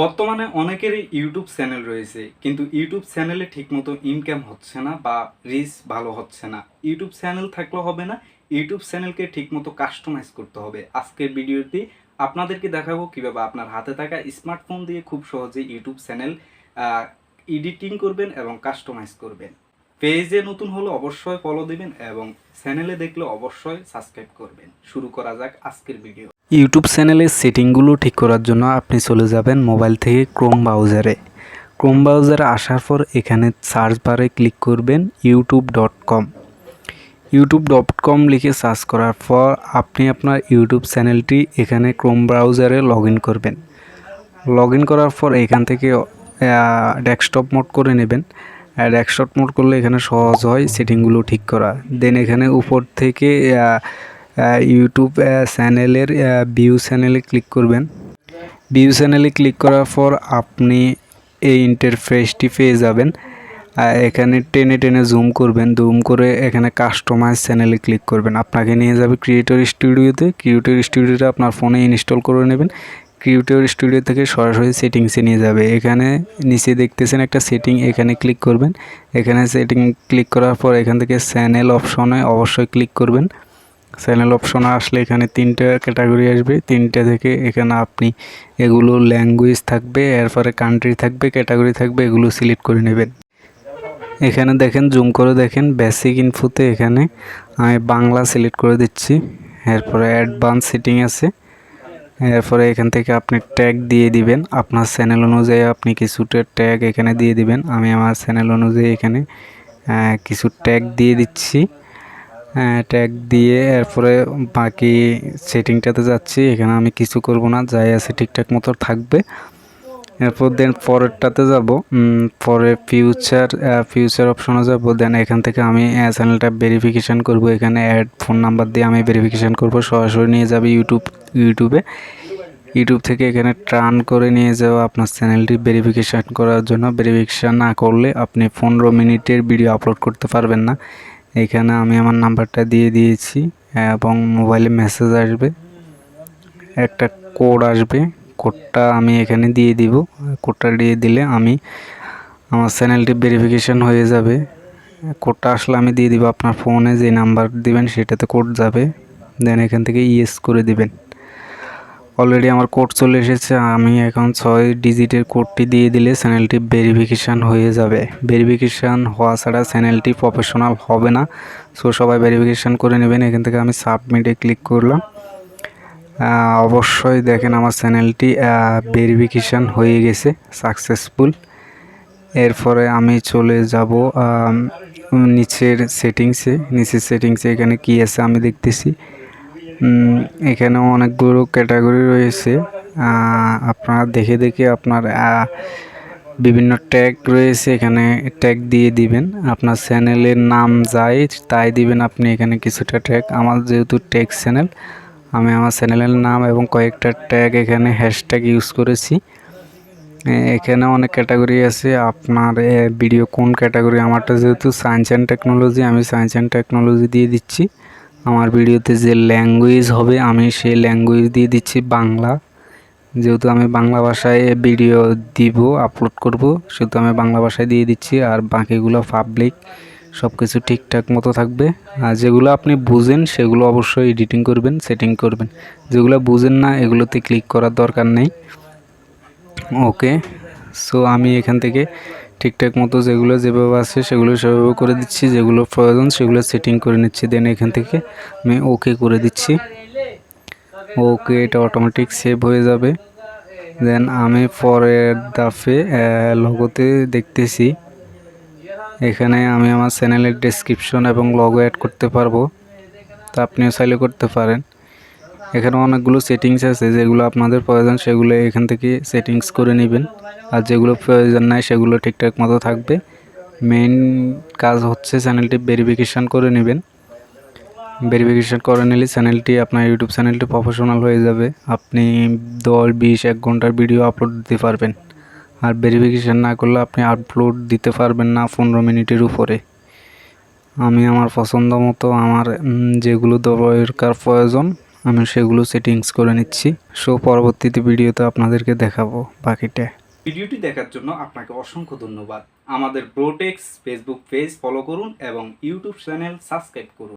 বর্তমানে অনেকেরই YouTube channel রয়েছে, কিন্তু ইউটিউব চ্যানেলে ঠিকমতো ইনকাম হচ্ছে না বা রিচ ভালো হচ্ছে না। ইউটিউব চ্যানেল থাকলে হবে না ইউটিউব চ্যানেলকে ঠিকমতো কাস্টমাইজ করতে হবে। আজকের ভিডিওতে আপনাদেরকে দেখাবো কীভাবে আপনার হাতে থাকা স্মার্টফোন দিয়ে খুব সহজে ইউটিউব চ্যানেল এডিটিং করবেন এবং কাস্টমাইজ করবেন। পেজে নতুন হলে অবশ্যই ফলো দিবেন এবং চ্যানেলে দেখলে অবশ্যই সাবস্ক্রাইব করবেন। শুরু করা যাক আজকের ভিডিও। ইউটিউব চ্যানেলের সেটিংগুলো ঠিক করার জন্য আপনি চলে যাবেন মোবাইল থেকে ক্রোম ব্রাউজারে। ক্রোম ব্রাউজারে আসার পর এখানে সার্চ বারে ক্লিক করবেন YouTube dot com. YouTube dot com লিখে সার্চ করার পর আপনি আপনার ইউটিউব চ্যানেলটি এখানে ক্রোম ব্রাউজারে লগ করবেন। লগ করার পর এখান থেকে ডেস্কটপ মোড করে নেবেন। ডেস্কটপ মোড করলে এখানে সহজ হয় সেটিংগুলো ঠিক করা। দেন এখানে উপর থেকে ইউটিউব চ্যানেলের ভিউ চ্যানেলে ক্লিক করবেন। ভিউ চ্যানেলে ক্লিক করার পর আপনি এই ইন্টারফেসটি পেয়ে যাবেন। এখানে টেনে টেনে জুম করবেন। জুম করে এখানে কাস্টমাইজ চ্যানেলে ক্লিক করবেন। আপনাকে নিয়ে যাবে ক্রিয়েটর স্টুডিওতে ক্রিয়েটর স্টুডিওটা আপনার ফোনে ইনস্টল করে নেবেন। ক্রিয়েটর স্টুডিও থেকে সরাসরি সেটিংসে নিয়ে যাবে। এখানে নিচে দেখতেছেন একটা সেটিং এখানে ক্লিক করবেন। এখানে সেটিং ক্লিক করার পর এখান থেকে চ্যানেল অপশনে অবশ্যই ক্লিক করবেন। চ্যানেল অপশন আসলে এখানে তিনটা ক্যাটাগরি আসবে। তিনটা থেকে এখানে আপনি এগুলো ল্যাঙ্গুয়েজ থাকবে এরপরে কান্ট্রি থাকবে ক্যাটাগরি থাকবে, এগুলো সিলেক্ট করে নেবেন। এখানে দেখেন জুম করে দেখেন বেসিক ইনফোতে এখানে আমি বাংলা সিলেক্ট করে দিচ্ছি। এরপরে অ্যাডভান্স সেটিং আছে। এরপরে এখান থেকে আপনি ট্যাগ দিয়ে দিবেন। আপনার চ্যানেল অনুযায়ী আপনি কিছুটা ট্যাগ এখানে দিয়ে দিবেন। আমি আমার চ্যানেল অনুযায়ী এখানে কিছু ট্যাগ দিয়ে দিচ্ছি। ট্যাগ দিয়ে এরপরে বাকি সেটিংটাতে যাচ্ছি। এখানে আমি কিছু করব না, যাই আছে ঠিকঠাক মতো থাকবে। এরপর দেন পরেরটাতে যাব। পরে ফিউচার ফিউচার অপশনে যাব। দেন এখান থেকে আমি চ্যানেলটা ভেরিফিকেশান করব। এখানে অ্যাড ফোন নাম্বার দিয়ে আমি ভেরিফিকেশান করব। সরাসরি নিয়ে যাবে ইউটিউব ইউটিউবে ইউটিউব থেকে এখানে ট্রান করে নিয়ে যাওয়া আপনার চ্যানেলটি ভেরিফিকেশান করার জন্য। ভেরিফিকেশান না করলে আপনি পনেরো মিনিটের ভিডিও আপলোড করতে পারবেন না। এখানে আমি আমার নাম্বারটা দিয়ে দিয়েছি, এবং মোবাইলে মেসেজ আসবে, একটা কোড আসবে, কোডটা আমি এখানে দিয়ে দিব, কোডটা দিয়ে দিলে আমি আমার চ্যানেলটি ভেরিফিকেশান হয়ে যাবে। কোডটা আসলে আমি দিয়ে দিব আপনার ফোনে, যে নাম্বার দিবেন সেটাতে কোড যাবে, দেন এখান থেকে ইয়েস করে দিবেন। অলরেডি আমার কোড চলে এসেছে, আমি এখন ছয় ডিজিটের কোডটি দিয়ে দিলে চ্যানেলটি ভেরিফিকেশান হয়ে যাবে। ভেরিফিকেশান হওয়া ছাড়া চ্যানেলটি প্রফেশনাল হবে না। সো সবাই ভেরিফিকেশান করে নেবেন, এখান থেকে আমি সাবমিটে ক্লিক করলাম। অবশ্যই দেখেন আমার চ্যানেলটি ভেরিফিকেশান হয়ে গেছে সাকসেসফুল এরপরে আমি চলে যাব নিচের সেটিংসে নিচের সেটিংসে এখানে কী আছে আমি দেখতেছি। এখানে অনেকগুলো ক্যাটাগরি রয়েছে। আপনারা দেখে দেখে আপনার বিভিন্ন ট্যাগ রয়েছে, এখানে ট্যাগ দিয়ে দিবেন। আপনার চ্যানেলের নাম যাই তাই দিবেন আপনি এখানে কিছুটা ট্যাগ। আমার যেহেতু ট্যাগ চ্যানেল, আমি আমার চ্যানেলের নাম এবং কয়েকটা ট্যাগ এখানে হ্যাশট্যাগ ইউজ করেছি। এখানে অনেক ক্যাটাগরি আছে। আপনার ভিডিও কোন ক্যাটাগরি? আমারটা যেহেতু সায়েন্স অ্যান্ড টেকনোলজি আমি সায়েন্স অ্যান্ড টেকনোলজি দিয়ে দিচ্ছি। আমার ভিডিওতে যে ল্যাঙ্গুয়েজ হবে, আমি সেই ল্যাঙ্গুয়েজ দিয়ে দিচ্ছি বাংলা। যেহেতু আমি বাংলা ভাষায় ভিডিও দিব আপলোড করব, সেহেতু আমি বাংলা ভাষায় দিয়ে দিচ্ছি আর বাকিগুলো পাবলিক সব কিছু ঠিকঠাক মতো থাকবে। আর যেগুলো আপনি বুঝেন, সেগুলো অবশ্যই এডিটিং করবেন সেটিং করবেন। যেগুলো বুঝেন না, এগুলোতে ক্লিক করার দরকার নেই। ওকে সো আমি এখান থেকে ঠিকঠাক মতো যেগুলো যেভাবে আছে সেগুলো সেভাবে করে দিচ্ছি, যেগুলো প্রয়োজন সেগুলো সেটিং করে নিচ্ছি। দেন এখান থেকে আমি ওকে করে দিচ্ছি। ওকে এটা অটোমেটিক সেভ হয়ে যাবে। দেন আমি পরের দাফে লগোতে দেখতেছি। এখানে আমি আমার চ্যানেলের ডেসক্রিপশন এবং লগো অ্যাড করতে পারব। তা আপনিও চাইলে করতে পারেন। এখানে অনেকগুলো সেটিংস আছে, যেগুলো আপনাদের প্রয়োজন, সেগুলো এখান থেকে সেটিংস করে নেবেন। আর যেগুলো প্রয়োজন নাই, সেগুলো ঠিকঠাক মতো থাকবে। মেইন কাজ হচ্ছে চ্যানেলটি ভেরিফিকেশান করে নেবেন। ভেরিফিকেশান করে নিলে চ্যানেলটি আপনার ইউটিউব চ্যানেলটি প্রফেশনাল হয়ে যাবে। আপনি দশ, বিশ, এক ঘণ্টার ভিডিও আপলোড দিতে পারবেন। আর ভেরিফিকেশান না করলে আপনি আপলোড দিতে পারবেন না পনেরো মিনিটের উপরে। আমি আমার পছন্দ মতো আমার যেগুলো দরকার প্রয়োজন আমি সেগুলো সেটিংস করে নিচ্ছি। সো পরবর্তীতে ভিডিওতে আপনাদেরকে দেখাবো বাকিটা। ভিডিওটি দেখার জন্য আপনাকে অসংখ্য ধন্যবাদ। আমাদের প্রোটেক্স ফেসবুক পেজ ফলো করুন এবং ইউটিউব চ্যানেল সাবস্ক্রাইব করুন।